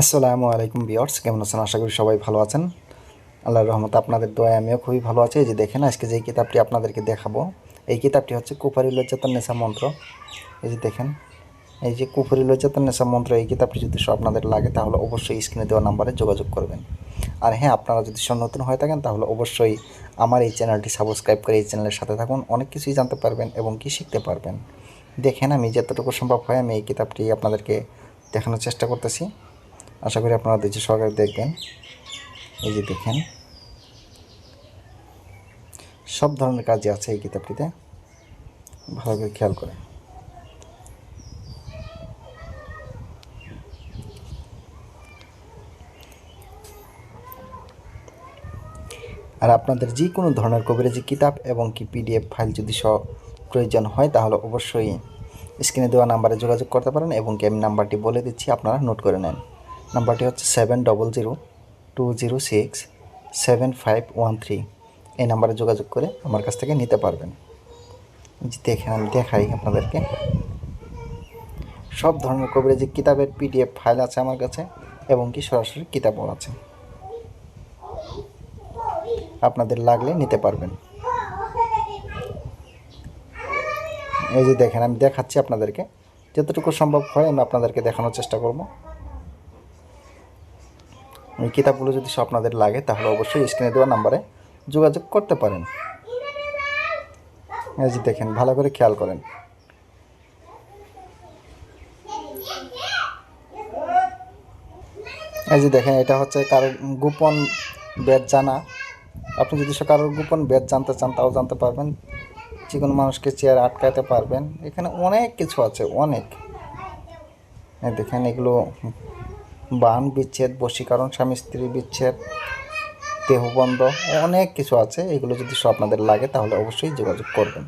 আসসালামু আলাইকুম বিয়ার্স কেমন আছেন? আশা করি সবাই ভালো আছেন। আল্লাহর রহমত আপনাদের দোয়ায় আমিও খুবই ভালো আছি। এই যে দেখেন, আজকে যে কিতাবটি আপনাদেরকে দেখাবো, এই কিতাবটি হচ্ছে কুফারি লজ্জাতন নেশা মন্ত্র। এই যে দেখেন, এই যে কুফারি লজ্জাতন নেশা মন্ত্র, এই কিতাবটি যদি আপনাদের লাগে, তাহলে অবশ্যই স্ক্রিনে দেওয়া নাম্বারে যোগাযোগ করবেন। আর হ্যাঁ আপনারা যদি নতুন হয়ে থাকেন, তাহলে অবশ্যই আমার এই চ্যানেলটি সাবস্ক্রাইব করে এই চ্যানেলের সাথে থাকুন, অনেক কিছুই জানতে পারবেন এবং কি শিখতে পারবেন। দেখেন, আমি যতটুকু সম্ভব হয়, আমি এই কিতাবটি আপনাদেরকে দেখানোর চেষ্টা করতেছি। আশা করি আপনারা ধৈর্য সহকারে দেখবেন। এই যে দেখেন। সব ধরনের কাজই আছে এই কিতাবটিতে। ভালো করে খেয়াল করে আর আপনাদের যে কোনো ধরনের কবিরাজি কিতাব এবং কি পিডিএফ ফাইল যদি সব প্রয়োজন হয়, তাহলে অবশ্যই স্ক্রিনে দেওয়া নাম্বারে যোগাযোগ করতে পারেন এবং আমি নাম্বারটি বলে দিচ্ছি, আপনারা নোট করে নেন। নাম্বারটি হচ্ছে seven double zero two zero six seven five one three. এই নাম্বারে যোগাযোগ করে আমার কাছ থেকে নিতে পারবেন। দেখে আমি দেখাই আপনাদেরকে। সব ধরনের কবিরাজি কিতাবের পিডিএফ ফাইল আছে আমার কাছে এবং কি সরাসরি কিতাবও আছে। আপনাদের লাগলে নিতে পারবেন। এই যে দেখেন, আমি দেখাচ্ছি আপনাদেরকে। যতটুকু সম্ভব হয় আমি আপনাদেরকে দেখানোর চেষ্টা করব। এই কিতাবগুলো যদি আপনাদের লাগে, তাহলে অবশ্যই স্ক্রিনে দেওয়া নাম্বারে যোগাযোগ করতে পারেন। এই যে দেখেন, ভালো করে খেয়াল করেন। এই যে দেখেন, এটা হচ্ছে কারোর গোপন বেদ জানা। আপনি যদি কারোর গোপন বেদ জানতে চান, তাও জানতে পারবেন। যে কোনো মানুষকে চেয়ার আটকাতে পারবেন। এখানে অনেক কিছু আছে, অনেক। দেখেন, এগুলো বান বিচ্ছেদ, বশীকরণ, স্বামী স্ত্রী বিচ্ছেদ, দেহবন্ধ, অনেক কিছু আছে। এগুলো যদি সব আপনাদের লাগে, তাহলে অবশ্যই যোগাযোগ করবেন।